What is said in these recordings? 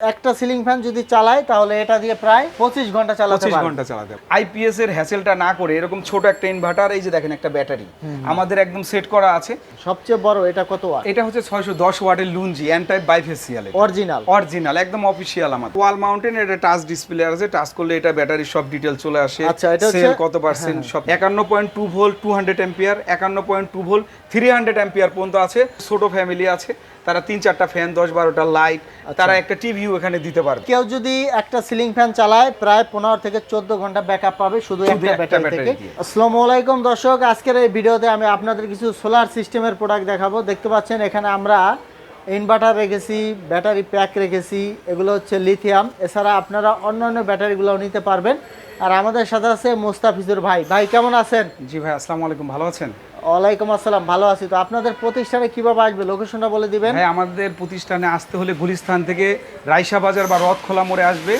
একটা ceiling fan যদি চালাই তাহলে এটা দিয়ে প্রায় পঁচিশ ঘণ্টা চালাতে পঁচিশ ঘণ্টা চালাতে আইপিএস এর হ্যাসেলটা না করে এরকম ছোট একটা ইনভার্টার এই যে দেখেন একটা ব্যাটারি আমাদের একদম সেট করা আছে। সবচেয়ে বড় এটা কত ওয়াট এটা হচ্ছে ছয়শো দশ ওয়াটের লুঞ্জি অ্যান্টাই বাইফেসিয়াল অরিজিনাল অরিজিনাল একদম অফিসিয়াল আমাদের। ওয়াল মাউন্টেন এটা টাচ ডিসপ্লে আছে টাচ করলে এটা ব্যাটারির সব ডিটেল চলে আসে। আচ্ছা, এটা সেল কত পার্সেন্ট সব একান্ন point two volt two hundred ampere একান্ন point two volt three hundred ampere পর্যন্ত আছে। ছোট ফ্যামিলি আছে। তারা তিন চারটা ফ্যান দশ বারোটা লাইট আচ্ছা। তারা একটা টিভিও এখানে দিতে পারবে। কেউ যদি একটা সিলিং ফ্যান চালায় প্রায় পনেরো থেকে চোদ্দ ঘণ্টা ব্যাকআপ পাবে শুধু একটা ব্যাটারি ব্যাটারি থেকে। আসসালামু আলাইকুম দর্শক আজকের এই ভিডিওতে আমি আপনাদের কিছু সোলার সিস্টেমের প্রোডাক্ট দেখাবো। দেখতে পাচ্ছেন এখানে আমরা ইনভার্টার রেখেছি ব্যাটারি প্যাক রেখেছি এগুলো হচ্ছে লিথিয়াম এছাড়া আপনারা অন্যান্য ব্যাটারিগুলোও নিতে পারবেন। আর আমাদের সাথে আছে মুস্তাফিজুর ভাই। ভাই কেমন আছেন? জি ভাই আসসালামু আলাইকুম ভালো আছেন? ওয়ালাইকুম আসসালাম ভালো আছি। তো আপনাদের প্রতিষ্ঠানে কীভাবে আসবে? লোকেশনটা বলে দিবেন। হ্যাঁ আমাদের প্রতিষ্ঠানে আসতে হলে গুলিস্থান থেকে রাইসা বাজার বা রথখোলা মোড়ে আসবে।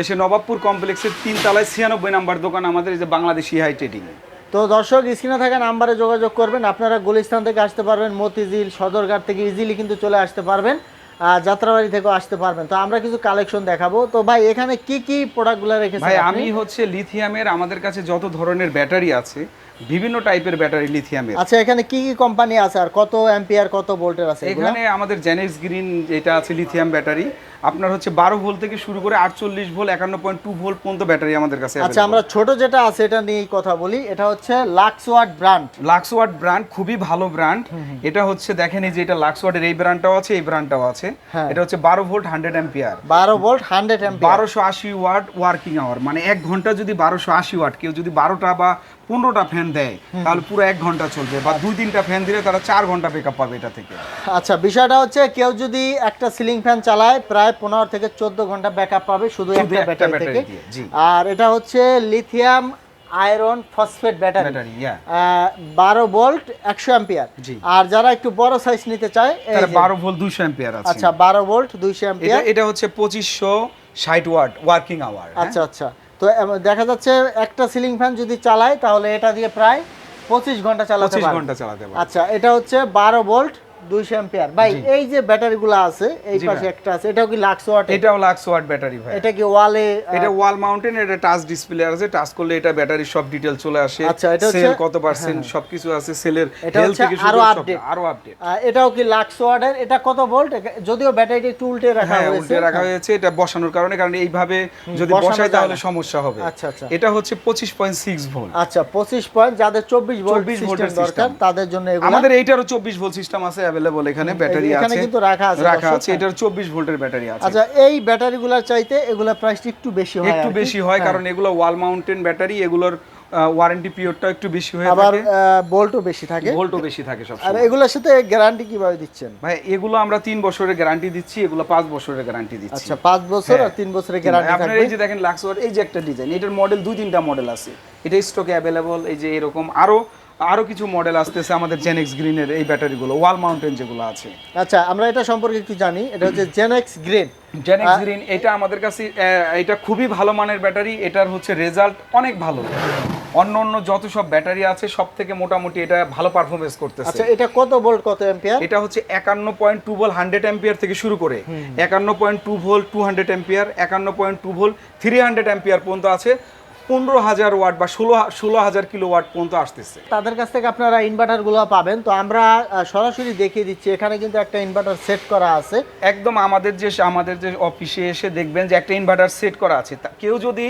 এসে নবাবপুর কমপ্লেক্সের তিন তলায় ছিয়ানব্বই নাম্বার দোকান আমাদের এই যে বাংলাদেশ হাই ট্রেডিং। তো দর্শক স্ক্রিনে থাকা নাম্বারে যোগাযোগ করবেন। আপনারা গুলিস্থান থেকে আসতে পারবেন মতিঝিল সদরঘাট থেকে ইজিলি কিন্তু চলে আসতে পারবেন। যাত্রাবাড়ি থেকে আসতে পারবেন। তো আমরা কিছু কালেকশন দেখাবো। তো ভাই এখানে কি কি প্রোডাক্টগুলো রেখেছেন ভাই আমি হচ্ছে লিথিয়ামের আমাদের কাছে যত ধরনের ব্যাটারি আছে বিভিন্ন টাইপের ব্যাটারি লিথিয়ামের আচ্ছা এখানে কি কি কোম্পানি আছে আর কত অ্যাম্পিয়ার কত ভোল্টের আছে এখানে আমাদের জেনেক্স গ্রিন যেটা আছে লিথিয়াম ব্যাটারি। আপনার হচ্ছে বারো ভোল্ট থেকে শুরু করে আটচল্লিশ ভোল্ট একান্ন পয়েন্ট টু ভোল্ট পর্যন্ত ব্যাটারি আমাদের কাছে আচ্ছা আমরা ছোট যেটা আছে এটা নিয়েই কথা বলি এটা হচ্ছে Lux watt brand Luxward brand খুবই ভালো ব্র্যান্ড এটা হচ্ছে দেখেন এই যে এটা লাক্সওয়ার্ডের এই ব্র্যান্ডটাও আছে এই ব্র্যান্ডটাও আছে। হ্যাঁ। এটা হচ্ছে বারো ভোল্ট হান্ড্রেড এম্পিয়ার বারো ভোল্ট হান্ড্রেড অ্যাম্পিয়ার বারোশো আশি ওয়াট ওয়ার্কিং আওয়ার মানে এক ঘণ্টা যদি বারোশো আশি ওয়াট কেউ যদি বারোটা বা পনেরোটা ফ্যান দেয় তাহলে পুরো এক ঘণ্টা চলবে বা দুই তিনটা ফ্যান দিলে তারা চার ঘণ্টা বেকআপ পাবে এটা থেকে। আচ্ছা বিষয়টা হচ্ছে কেউ যদি একটা সিলিং ফ্যান চালায় প্রায় পনেরো থেকে চোদ্দ ঘণ্টা ব্যাকআপ পাবে শুধু একটা ব্যাটারি থেকে। আর এটা হচ্ছে লিথিয়াম আয়রন ফসফেট ব্যাটারি বারো ভোল্ট একশো অ্যাম্পিয়ার। আর যারা একটু বড় সাইজ নিতে চায়। বারো ভোল্ট দুইশো আছে। আচ্ছা বারো ভোল্ট দুইশো অ্যাম্পিয়ার এটা হচ্ছে পঁচিশশো ষাট ওয়াট ওয়ার্কিং আওয়ার আচ্ছা আচ্ছা। তো দেখা যাচ্ছে একটা সিলিং ফ্যান যদি চালায় তাহলে এটা দিয়ে প্রায় পঁচিশ ঘণ্টা চালাতে পারে ঘণ্টা চালাতে আচ্ছা এটা হচ্ছে বারো ভোল্ট দুইশো অ্যাম্পিয়ার ভাই এই যে ব্যাটারিগুলো আছে এই পাশে একটা আছে এটাও কি লাক্স ওয়াট এটাও লাক্স ওয়াট ব্যাটারি ভাই। এটা কি ওয়ালে এটা ওয়াল মাউন্টেন এটা টাচ ডিসপ্লে আছে। টাচ করলে এটা ব্যাটারির সব ডিটেল চলে আসে। আচ্ছা, এটা সেল কত পার্সেন্ট সবকিছু আছে। সেলের হেলথ থেকে শুরু আরও করে সব- update। আরও আপডেট এটাও কি লাক্স ওয়াটের এটা কত ভোল্ট যদিও ব্যাটারিটা একটু উল্টে রাখা হ্যাঁ হয়েছে। উল্টে রাখা হয়েছে এটা বসানোর কারণে কারণ এইভাবে যদি বসাই তাহলে সমস্যা হবে। আচ্ছা, আচ্ছা। এটা হচ্ছে পঁচিশ পয়েন্ট সিক্স ভোল্ট আচ্ছা পঁচিশ পয়েন্ট যাদের চব্বিশ ভোল্ট 24 সিস্টেম দরকার তাদের জন্য আমাদের এইটারও চব্বিশ ভোল্ট সিস্টেম আছে এখানে ব্যাটারি এখানে কিন্তু রাখা আছে রাখা আছে এটার চব্বিশ ভোল্টের ব্যাটারি আছে। আচ্ছা এই ব্যাটারিগুলোর চাইতে এগুলোর প্রাইস একটু বেশি হয় একটু বেশি হয় হ্যাঁ। কারণ এগুলো ওয়াল মাউন্টেন ব্যাটারি এগুলোর ওয়ারেন্টি পিরিয়ডটা একটু বেশি হয়ে আবার ভোল্টও বেশি থাকে। ভোল্টও বেশি থাকে সব আর এগুলোর সাথে গ্যারান্টি কীভাবে দিচ্ছেন? ভাই এগুলো আমরা তিন বছরের গ্যারান্টি দিচ্ছি এগুলো পাঁচ বছরের গ্যারান্টি দিচ্ছি। আচ্ছা পাঁচ বছর আর হ্যাঁ। তিন বছরের গ্যারান্টি আপনার থাকবে। এই যে দেখেন লাক্সওয়ার এই যে একটা ডিজাইন এটার মডেল দুই তিনটা মডেল আছে। এটা স্টকে অ্যাভেলেবল এই যে এরকম আরও আরও কিছু মডেল আসতেছে আমাদের জেনেক্স গ্রিনের এই ব্যাটারিগুলো ওয়াল মাউন্টেন যেগুলো আছে। আচ্ছা আমরা এটা সম্পর্কে একটু জানি এটা হচ্ছে জেনেক্স গ্রেড জেনেক্স গ্রিন এটা আমাদের কাছে এটা খুবই ভালো মানের ব্যাটারি এটার হচ্ছে রেজাল্ট অনেক ভালো। অন্য অন্য যত সব ব্যাটারি আছে সব থেকে মোটামুটি এটা ভালো পারফরমেন্স করতেছে। আচ্ছা এটা কত ভোল্ট কত অ্যাম্পিয়ার এটা হচ্ছে একান্ন point two volt hundred ampere থেকে শুরু করে। একান্ন point two volt two hundred ampere একান্ন point two volt three hundred ampere পর্যন্ত আছে। পনেরো হাজার ওয়াট বা ষোলো ষোলো হাজার কিলো ওয়াট পর্যন্ত আসতেছে। তাদের কাছ থেকে আপনারা ইনভার্টারগুলো পাবেন। তো আমরা সরাসরি দেখিয়ে দিচ্ছি এখানে কিন্তু একটা ইনভার্টার সেট করা আছে। একদম আমাদের যে আমাদের যে অফিসে এসে দেখবেন যে একটা ইনভার্টার সেট করা আছে। কেউ যদি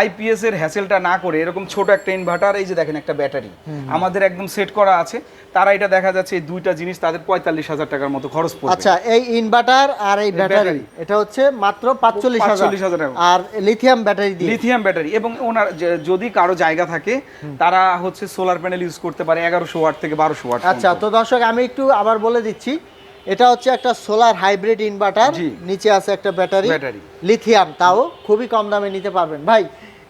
আইপিএস এর হ্যাসেলটা না করে এরকম ছোট একটা ইনভার্টার এই যে দেখেন একটা ব্যাটারি আমাদের একদম সেট করা আছে। তারা এটা দেখা যাচ্ছে এই দুইটা জিনিস তাদের পঁয়তাল্লিশ হাজার টাকার মতো খরচ পড়বে। আচ্ছা এই ইনভার্টার আর এই ব্যাটারি। এটা হচ্ছে মাত্র পাঁচচল্লিশ হাজার। আর লিথিয়াম ব্যাটারি লিথিয়াম ব্যাটারি এবং ওনার যে- যদি কারও জায়গা থাকে তারা হচ্ছে সোলার প্যানেল ইউজ করতে পারে এগারোশো ওয়াট থেকে বারোশো ওয়াট আচ্ছা তো দর্শক আমি একটু আবার বলে দিচ্ছি এটা হচ্ছে একটা সোলার হাইব্রিড ইনভার্টার নিচে আছে একটা ব্যাটারি ব্যাটারি। লিথিয়াম তাও খুবই কম দামে নিতে পারবেন। ভাই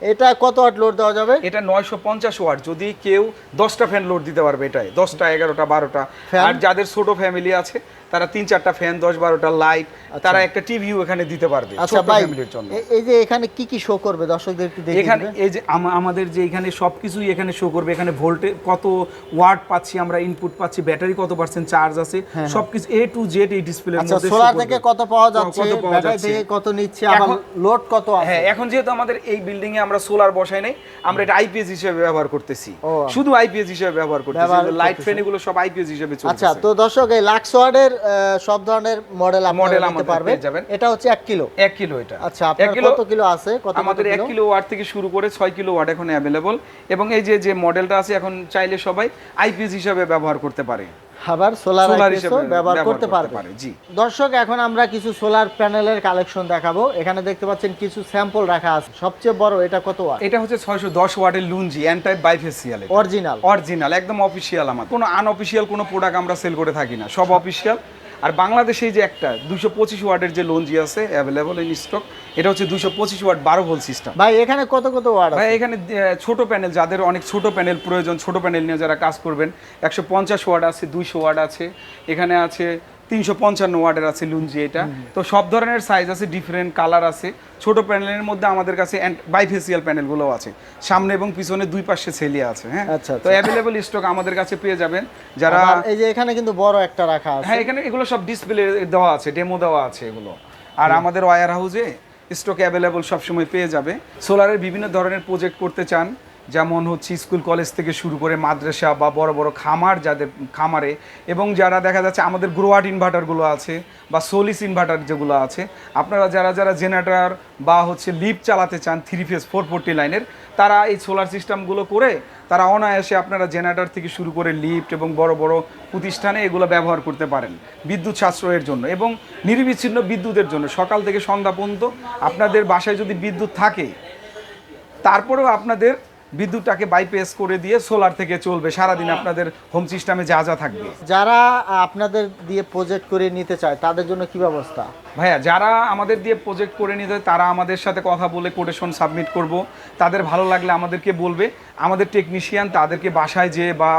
এটা কত ওয়াট লোড দেওয়া যাবে? এটা নয়শো পঞ্চাশ ওয়াট যদি কেউ দশটা ফ্যান লোড দিতে পারবে এটাই দশটা এগারোটা বারোটা। আর যাদের ছোট ফ্যামিলি আছে তারা তিন চারটা ফ্যান দশ বারোটা লাইট তারা একটা টিভিও এখানে দিতে পারবে আচ্ছা ফ্যামিলির জন্য। এই যে এখানে কি কি শো করবে? দর্শকদের একটু এখানে এই যে আমাদের যে এখানে সবকিছুই এখানে শো করবে এখানে ভোল্টে কত ওয়াট পাচ্ছি আমরা ইনপুট পাচ্ছি ব্যাটারি কত পার্সেন্ট চার্জ আছে সবকিছু এ টু জেড এই ডিসপ্লের হ্যাঁ, আচ্ছা মধ্যে সোলার থেকে কত পাওয়া যাচ্ছে? ব্যাটারি থেকে কত নিচ্ছে? আবার লোড কত আছে? হ্যাঁ এখন যেহেতু আমাদের এই বিল্ডিং এ আমরা সোলার বসাই নাই আমরা এটা আইপিএস হিসেবে ব্যবহার করতেছি। শুধু আইপিএস হিসেবে ব্যবহার করতেছি লাইট ফ্যান এগুলো সব আইপিএস হিসেবে চলছে আচ্ছা তো দর্শক এই লাক্স ওয়ার্ডের সব ধরনের মডেল মডেল আমাদের পারবেন। যাবেন। এটা হচ্ছে এক কিলো। এক কিলো এটা। আচ্ছা এক আপনার কিলো কত কিলো আছে? কত আমাদের এক কিলো? ওয়াট থেকে শুরু করে ছয় কিলো ওয়াট এখন অ্যাভেলেবল এবং এই যে যে মডেলটা আছে এখন চাইলে সবাই আইপিএস হিসাবে ব্যবহার করতে পারে। আবার সোলার ব্যবহার করতে পারবে। দর্শক এখন আমরা কিছু সোলার প্যানেলের কালেকশন দেখাবো। এখানে দেখতে পাচ্ছেন কিছু স্যাম্পল রাখা আছে। সবচেয়ে বড় এটা কত ওয়াট? এটা হচ্ছে ছয়শো দশ ওয়াটের Longi type bifacial original original একদম অফিসিয়াল আমার কোনো আনঅফিসিয়াল কোনো প্রোডাক্ট আমরা সেল করে থাকি না সব অফিসিয়াল আর বাংলাদেশে যে একটা দুশো পঁচিশ ওয়ার্ডের যে লঞ্জি আছে অ্যাভেলেবল ইন স্টক এটা হচ্ছে দুশো পঁচিশ ওয়ার্ড বারো ভোল্ট সিস্টেম ভাই এখানে কত কত ওয়ার্ড ভাই এখানে ছোট প্যানেল যাদের অনেক ছোট প্যানেল প্রয়োজন ছোট প্যানেল নিয়ে যারা কাজ করবেন একশো পঞ্চাশ ওয়ার্ড আছে দুইশো ওয়ার্ড আছে এখানে আছে তিনশো পঞ্চান্ন ওয়াটের আছে লুঞ্জি এটা। তো সব ধরনের সাইজ আছে ডিফারেন্ট কালার আছে। ছোট প্যানেলের মধ্যে আমাদের কাছে বাইফেসিয়াল প্যানেলগুলো আছে। সামনে এবং পিছনে দুই পাশে সেলিয়া আছে হ্যাঁ? আচ্ছা, তো অ্যাভেলেবল স্টক আমাদের কাছে পেয়ে যাবেন। যারা এই যে এখানে কিন্তু বড় একটা রাখা আছে। হ্যাঁ এখানে এগুলো সব ডিসপ্লে দেওয়া আছে ডেমো দেওয়া আছে এগুলো। আর আমাদের ওয়ার হাউসে স্টক অ্যাভেলেবল সবসময় পেয়ে যাবে। সোলারের বিভিন্ন ধরনের প্রজেক্ট করতে চান যেমন হচ্ছে স্কুল, কলেজ থেকে শুরু করে মাদ্রাসা বা বড় বড় খামার যাদের, খামারে এবং যারা দেখা যাচ্ছে আমাদের গ্রোয়াট ইনভার্টারগুলো আছে বা সোলিস ইনভার্টার যেগুলো আছে, আপনারা যারা যারা জেনারেটর বা হচ্ছে লিপ চালাতে চান থ্রি ফেজ, ফোর ফোরটি লাইনের, তারা এই সোলার সিস্টেমগুলো করে তারা অনায়াসে আপনারা জেনারেটর থেকে শুরু করে লিফট এবং বড় বড় প্রতিষ্ঠানে এগুলো ব্যবহার করতে পারেন বিদ্যুৎ সাশ্রয়ের জন্য এবং নির্বিচ্ছিন্ন বিদ্যুতের জন্য। সকাল থেকে সন্ধ্যা পর্যন্ত আপনাদের বাসায় যদি বিদ্যুৎ থাকে, তারপরেও আপনাদের বিদ্যুৎটাকে বাইপাস করে দিয়ে সোলার থেকে চলবে। সারাদিন আপনাদের হোম সিস্টেমে যা যা থাকবে। যারা আপনাদের দিয়ে প্রজেক্ট করে নিতে চায় তাদের জন্য কি ব্যবস্থা? ভাইয়া যারা আমাদের দিয়ে প্রজেক্ট করে নিতে তারা আমাদের সাথে কথা বলে কোটেশন সাবমিট করব। তাদের ভালো লাগলে আমাদেরকে বলবে। আমাদের টেকনিশিয়ান তাদেরকে বাসায় যে বা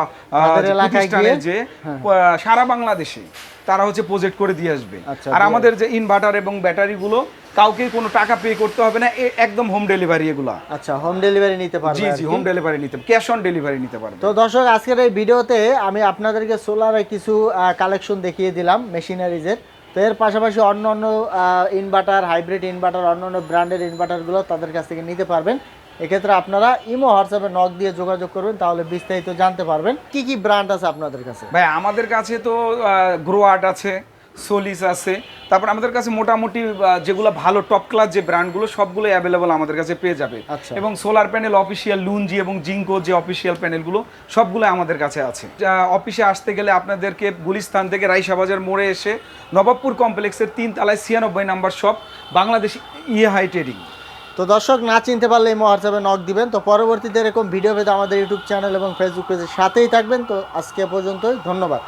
প্রতিষ্ঠানে যে হ্যাঁ। সারা বাংলাদেশে তারা হচ্ছে প্রজেক্ট করে দিয়ে আসবে। আচ্ছা, আর আমাদের যে ইনভার্টার এবং ব্যাটারিগুলো কাউকে কোনো টাকা পে করতে হবে না একদম হোম ডেলিভারি এগুলা। আচ্ছা হোম ডেলিভারি নিতে পারবে জি জি হোম ডেলিভারি নিতে ক্যাশ অন ডেলিভারি নিতে পারবে। তো দর্শক আজকের এই ভিডিওতে আমি আপনাদেরকে সোলারের কিছু কালেকশন দেখিয়ে দিলাম মেশিনারিজের তো এর পাশাপাশি অন্য অন্য ইনভার্টার হাইব্রিড ইনভার্টার অন্য অন্য ব্র্যান্ডের ইনভার্টারগুলো তাদের কাছ থেকে নিতে পারবেন। এক্ষেত্রে আপনারা ইমো হোয়াটসঅ্যাপে নক দিয়ে যোগাযোগ করবেন তাহলে বিস্তারিত জানতে পারবেন। কি কি ব্র্যান্ড আছে আপনাদের কাছে? ভাই আমাদের কাছে তো গ্রোয়ার্ট আছে সোলিস আছে। তারপর আমাদের কাছে মোটামুটি যেগুলো ভালো টপ ক্লাস যে ব্র্যান্ডগুলো সবগুলো অ্যাভেলেবল আমাদের কাছে পেয়ে যাবে। আচ্ছা। এবং সোলার প্যানেল অফিসিয়াল লুনজি এবং জিঙ্কো যে অফিসিয়াল প্যানেলগুলো সবগুলো আমাদের কাছে আছে। অফিসে আসতে গেলে আপনাদেরকে গুলিস্তান থেকে রাইসাবাজার মোড়ে এসে নবাবপুর কমপ্লেক্সের তিন তালায় ছিয়ানব্বই নাম্বার শপ বাংলাদেশ ইয়ে হাই ট্রেডিং তো দর্শক না চিনতে পারলে ইমো হোয়াটসঅ্যাপে নক দিবেন। তো পরবর্তীতে এরকম ভিডিও পেতে আমাদের ইউটিউব চ্যানেল এবং ফেসবুক পেজের সাথেই থাকবেন। তো আজকে পর্যন্তই ধন্যবাদ।